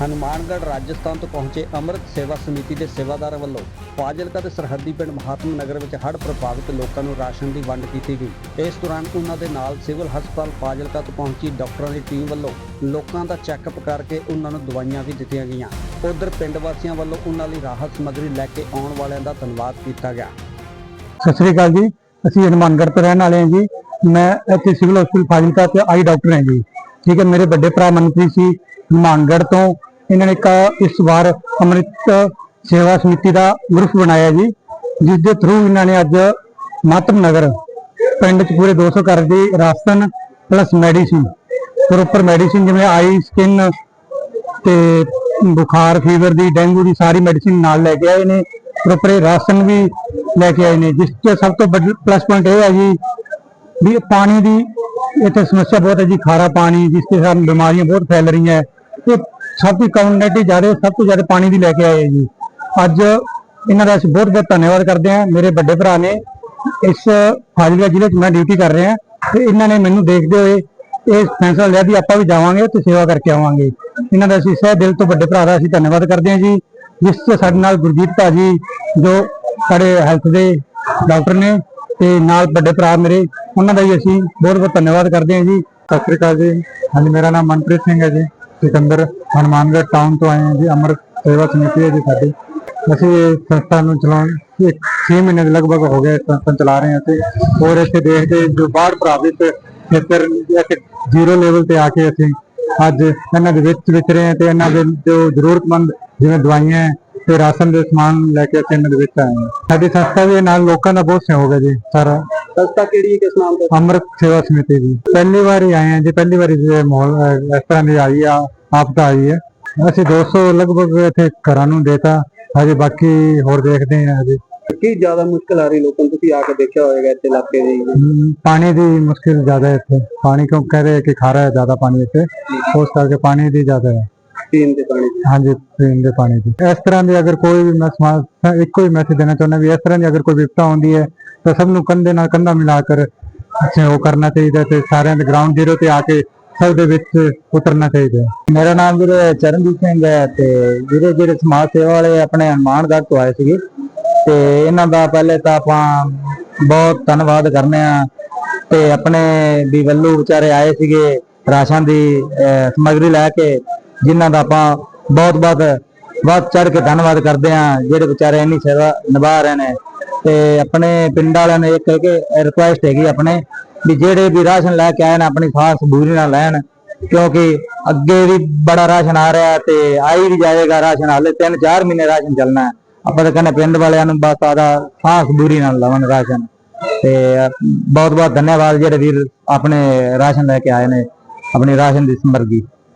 ਹਨੂਮਾਨਗੜ੍ਹ ਰਾਜਸਥਾਨ ਤੋਂ ਪਹੁੰਚੇ ਅੰਮ੍ਰਿਤ ਸੇਵਾ ਸਮਿਤੀ ਦੇ ਸੇਵਾਦਾਰਾਂ ਵੱਲੋਂ ਫਾਜ਼ਿਲਕਾ ਦੇ ਸਰਹੱਦੀ ਪਿੰਡ ਮਹਾਤਮ ਨਗਰ ਵਿੱਚ ਹੜ੍ਹ ਪ੍ਰਭਾਵਿਤ ਲੋਕਾਂ ਨੂੰ ਰਾਸ਼ਨ ਦੀ ਵੰਡ ਕੀਤੀ ਗਈ। ਇਸ ਦੌਰਾਨ ਉਹਨਾਂ ਦੇ ਨਾਲ ਸਿਵਲ ਹਸਪਤਾਲ ਫਾਜ਼ਿਲਕਾ ਤੋਂ ਪਹੁੰਚੀ ਡਾਕਟਰਾਂ ਦੀ ਟੀਮ ਵੱਲੋਂ ਲੋਕਾਂ ਦਾ ਚੈੱਕਅਪ ਕਰਕੇ ਉਹਨਾਂ ਨੂੰ ਦਵਾਈਆਂ ਵੀ ਦਿੱਤੀਆਂ ਗਈਆਂ। ਉਧਰ ਪਿੰਡ ਵਾਸੀਆਂ ਵੱਲੋਂ ਉਹਨਾਂ ਲਈ ਰਾਹਤ ਸਮੱਗਰੀ ਲੈ ਕੇ ਆਉਣ ਵਾਲਿਆਂ ਦਾ ਧੰਨਵਾਦ ਕੀਤਾ ਗਿਆ। ਸਤਿ ਸ੍ਰੀ ਅਕਾਲ ਜੀ। ਅਸੀਂ ਹਨੂਮਾਨਗੜ੍ਹ ਤੋਂ ਰਹਿਣ ਵਾਲੇ ਹਾਂ ਜੀ। ਮੈਂ ਇੱਥੇ ਸਿਵਲ ਹਸਪਤਾਲ ਫਾਜ਼ਿਲਕਾ ਤੇ ਆਈ ਡਾਕਟਰ ਹਾਂ ਜੀ। ਠੀਕ ਹੈ, ਮੇਰੇ ਵੱਡੇ ਭਰਾ ਮਨਪ੍ਰੀਤ ਸੀ ਹਨੂਮਾਨਗੜ੍ਹ ਤੋਂ ਇਹਨਾਂ ਨੇ ਇੱਕ ਇਸ ਵਾਰ ਅੰਮ੍ਰਿਤ ਸੇਵਾ ਸਮਿਤੀ ਦਾ ਗਰੁੱਪ ਬਣਾਇਆ ਜੀ, ਜਿਸ ਦੇ ਥਰੂ ਇਹਨਾਂ ਨੇ ਅੱਜ ਮਾਤਮ ਨਗਰ ਪਿੰਡ ਚ ਪੂਰੇ 200 ਘਰ ਦੀ ਰਾਸ਼ਨ ਪਲੱਸ ਮੈਡੀਸਿਨ ਪ੍ਰੋਪਰ ਮੈਡੀਸਿਨ ਜਿਵੇਂ ਆਈ ਸਕਿਨ ਤੇ ਬੁਖਾਰ ਫੀਵਰ ਦੀ, ਡੇਂਗੂ ਦੀ ਸਾਰੀ ਮੈਡੀਸਿਨ ਨਾਲ ਲੈ ਕੇ ਆਏ ਨੇ ਪ੍ਰੋਪਰ ਰਾਸ਼ਨ ਵੀ ਲੈ ਕੇ ਆਏ ਨੇ, ਜਿਸ ਤੇ ਸਭ ਤੋਂ ਪਲੱਸ ਪੁਆਇੰਟ ਇਹ ਹੈ ਜੀ ਵੀ ਪਾਣੀ ਦੀ ਇੱਥੇ ਸਮੱਸਿਆ ਬਹੁਤ ਹੈ ਜੀ, ਖਾਰਾ ਪਾਣੀ, ਜਿਸ ਦੇ ਕਾਰਨ ਬਿਮਾਰੀਆਂ ਬਹੁਤ ਫੈਲ ਰਹੀਆਂ ਹੈ ਤੇ ਸਭ ਦੀ ਕਮਿਊਨਿਟੀ ਜ਼ਿਆਦਾ ਸਭ ਤੋਂ ਜ਼ਿਆਦਾ ਪਾਣੀ ਦੀ ਲੈ ਕੇ ਆਏ ਜੀ। ਅੱਜ ਇਹਨਾਂ ਦਾ ਅਸੀਂ ਬਹੁਤ ਬਹੁਤ ਧੰਨਵਾਦ ਕਰਦੇ ਹਾਂ। ਮੇਰੇ ਵੱਡੇ ਭਰਾ ਨੇ ਇਸ ਫਾਜ਼ਿਲਕਾ ਜ਼ਿਲ੍ਹੇ 'ਚ ਮੈਂ ਡਿਊਟੀ ਕਰ ਰਿਹਾ। ਤੇ ਇਹਨਾਂ ਨੇ ਮੈਨੂੰ ਦੇਖਦੇ ਹੋਏ ਇਹ ਫੈਸਲਾ ਲਿਆ ਵੀ ਆਪਾਂ ਵੀ ਜਾਵਾਂਗੇ ਤੇ ਸੇਵਾ ਕਰਕੇ ਆਵਾਂਗੇ। ਇਹਨਾਂ ਦਾ ਅਸੀਂ ਸਹਿ ਦਿਲ ਤੋਂ ਵੱਡੇ ਭਰਾ ਦਾ ਅਸੀਂ ਧੰਨਵਾਦ ਕਰਦੇ ਹਾਂ ਜੀ। ਜਿਸ 'ਚ ਸਾਡੇ ਨਾਲ ਗੁਰਜੀਤ ਭਾਜੀ, ਜੋ ਸਾਡੇ ਹੈਲਥ ਦੇ ਡਾਕਟਰ ਨੇ, ਤੇ ਨਾਲ ਵੱਡੇ ਭਰਾ ਮੇਰੇ, ਉਹਨਾਂ ਦਾ ਵੀ ਅਸੀਂ ਬਹੁਤ ਬਹੁਤ ਧੰਨਵਾਦ ਕਰਦੇ ਹਾਂ ਜੀ। ਸਤਿ ਸ੍ਰੀ ਅਕਾਲ ਜੀ। ਹਾਂਜੀ, ਮੇਰਾ ਨਾਮ ਮਨਪ੍ਰੀਤ ਸਿੰਘ ਹੈ ਜੀ। ਸਿਕੰਦਰ ਹਨੂਮਾਨਗੜ੍ਹ ਟਾਊਨ ਤੋਂ ਆਏ ਹਾਂ ਜੀ ਅੰਮ੍ਰਿਤ ਸੇਵਾ ਸਮਿਤੀ ਹੈ ਜੀ ਸਾਡੀ। ਅਸੀਂ ਇਹ ਸੰਸਥਾ ਨੂੰ ਚਲਾਉਣ, ਇੱਕ 6 ਮਹੀਨੇ ਦੇ ਲਗਭਗ ਹੋ ਗਏ ਸੰਸਥਾ ਚਲਾ ਰਹੇ ਹਾਂ ਤੇ, ਹੋਰ ਇੱਥੇ ਦੇਖਦੇ ਜੋ ਬਾੜ ਪ੍ਰਭਾਵਿਤ ਖੇਤਰ ਇੱਥੇ ਜ਼ੀਰੋ ਲੈਵਲ ਤੇ ਆ ਕੇ ਅਸੀਂ ਅੱਜ ਇਹਨਾਂ ਦੇ ਵਿੱਚ ਵਿਚਰੇ ਹਾਂ ਤੇ ਇਹਨਾਂ ਦੇ ਜੋ ਜ਼ਰੂਰਤਮੰਦ ਜਿਵੇਂ ਦਵਾਈਆਂ ਤੇ ਰਾਸ਼ਨ ਦੇ ਸਮਾਨ ਲੈ ਕੇ ਅਸੀਂ ਇਹਨਾਂ ਦੇ ਵਿੱਚ ਆਏ ਹਾਂ। ਸਾਡੀ ਸੰਸਥਾ ਦੇ ਨਾਲ ਲੋਕਾਂ ਦਾ ਬਹੁਤ ਸਹਿਯੋਗ ਹੈ ਜੀ, ਸਾਰਾ ਸੰਸਥਾ ਕਿਹੜੀ ਹੈ ਕਿਸ ਨਾਮ ਤੋਂ? ਅੰਮ੍ਰਿਤ ਸੇਵਾ ਸਮਿਤੀ ਜੀ। ਪਹਿਲੀ ਵਾਰ ਆਏ ਹਾਂ ਜੀ ਪਹਿਲੀ ਵਾਰੀ ਜੇ ਮਾਹੌਲ ਅਹ, ਇਸ ਤਰ੍ਹਾਂ ਦੀ ਆਈ ਆ ਆਪਦਾ ਆਈ ਹੈ। ਅਸੀਂ 200 ਲਗਭਗ ਇੱਥੇ ਘਰਾਂ ਨੂੰ ਦੇਤਾ ਹਜੇ ਬਾਕੀ ਹੋਰ ਦੇਖਦੇ ਹਾਂ ਹਜੇ ਕੀ ਜ਼ਿਆਦਾ ਮੁਸ਼ਕਲ ਆ ਰਹੀ ਲੋਕਾਂ ਨੂੰ? ਤੁਸੀਂ ਆ ਕੇ ਦੇਖਿਆ ਹੋਵੇਗਾ ਇੱਥੇ ਇਲਾਕੇ ਦੇ। ਹਮ, ਪਾਣੀ ਦੀ ਮੁਸ਼ਕਿਲ ਜ਼ਿਆਦਾ ਹੈ ਇੱਥੇ। ਪਾਣੀ ਕਿਉਂ ਕਹਿ ਰਹੇ ਕਿ ਖਾਰਾ ਹੈ ਜ਼ਿਆਦਾ ਪਾਣੀ ਇੱਥੇ। ਉਸ ਕਰਕੇ ਪਾਣੀ ਦੀ ਜ਼ਿਆਦਾ ਹੈ। ਪੀਣ ਦੇ ਪਾਣੀ ਦੀ? ਹਾਂਜੀ ਪੀਣ ਦੇ ਪਾਣੀ ਦੀ। ਇਸ ਤਰ੍ਹਾਂ ਦੀ ਅਗਰ ਕੋਈ ਵੀ ਮੈਂ ਸਮਾ- ਇੱਕੋ ਹੀ ਮੈਸੇਜ ਦੇਣਾ ਚਾਹੁੰਦਾ ਵੀ ਇਸ ਤਰ੍ਹਾਂ ਦੀ ਅਗਰ ਕੋਈ ਵਿਪਤਾ ਆਉਂਦੀ ਹੈ ਤਾਂ ਸਭ ਨੂੰ ਕੰਧੇ ਨਾਲ ਕੰਧਾ ਮਿਲਾ ਕਰ ਸਹਿਯੋਗ ਕਰਨਾ ਚਾਹੀਦਾ ਤੇ ਸਾਰਿਆਂ ਦੇ ਗਰਾਊਂਡ ਜ਼ੀਰੋ ਤੇ ਆ ਕੇ ਸਭ ਦੇ ਵਿੱਚ ਉਤਰਨਾ ਚਾਹੀਦਾ ਮੇਰਾ ਨਾਮ ਵੀਰੇ ਚਰਨਜੀਤ ਸਿੰਘ ਹੈ ਤੇ ਵੀਰੇ ਜਿਹੜੇ ਸਮਾਜ ਸੇਵਾ ਵਾਲੇ ਆਪਣੇ ਹਨੂਮਾਨਗੜ੍ਹ ਤੋਂ ਆਏ ਸੀਗੇ ਤੇ ਇਹਨਾਂ ਦਾ ਪਹਿਲੇ ਤਾਂ ਆਪਾਂ ਬਹੁਤ ਧੰਨਵਾਦ ਕਰਨੇ ਆ ਤੇ ਆਪਣੇ ਵੀ ਵੱਲੂ ਵਿਚਾਰੇ ਆਏ ਸੀਗੇ ਰਾਸ਼ਨ ਦੀ ਅਹ, ਸਮੱਗਰੀ ਲੈ ਕੇ ਜਿਨ੍ਹਾਂ ਦਾ ਆਪਾਂ ਬਹੁਤ ਬਹੁਤ ਵੱਧ ਚੜ ਕੇ ਧੰਨਵਾਦ ਕਰਦੇ ਆ ਜਿਹੜੇ ਵਿਚਾਰੇ ਇੰਨੀ ਸੇਵਾ ਨਿਭਾ ਰਹੇ ਨੇ। ਤੇ ਆਪਣੇ ਪਿੰਡ ਵਾਲਿਆਂ ਨੇ ਇੱਕ ਇੱਕ ਰਿਕੁਐਸਟ ਹੈਗੀ ਆਪਣੇ ਵੀ ਜਿਹੜੇ ਵੀ ਰਾਸ਼ਨ ਲੈ ਕੇ ਆਏ ਨੇ, ਆਪਣੀ ਖਾਸ ਬੂਰੀ ਨਾਲ ਲੈਣ, ਕਿਉਂਕਿ ਅੱਗੇ ਵੀ ਬੜਾ ਰਾਸ਼ਨ ਆ ਰਿਹਾ ਤੇ ਆਈ ਵੀ ਜਾਏਗਾ ਰਾਸ਼ਨ, ਹਾਲੇ 3-4 ਮਹੀਨੇ ਰਾਸ਼ਨ ਚੱਲਣਾ ਹੈ। ਆਪਾਂ ਤਾਂ ਕਹਿੰਦੇ ਪਿੰਡ ਵਾਲਿਆਂ ਨੂੰ ਬਸ ਆਦਾ ਖਾਸ ਬੂਰੀ ਨਾਲ ਲਵਣ ਰਾਸ਼ਨ। ਤੇ ਬਹੁਤ ਬਹੁਤ ਧੰਨਵਾਦ ਜਿਹੜੇ ਵੀਰ ਆਪਣੇ ਰਾਸ਼ਨ ਲੈ ਕੇ ਆਏ ਨੇ, ਆਪਣੀ ਰਾਸ਼ਨ ਦੀ ਸਮਰਗੀ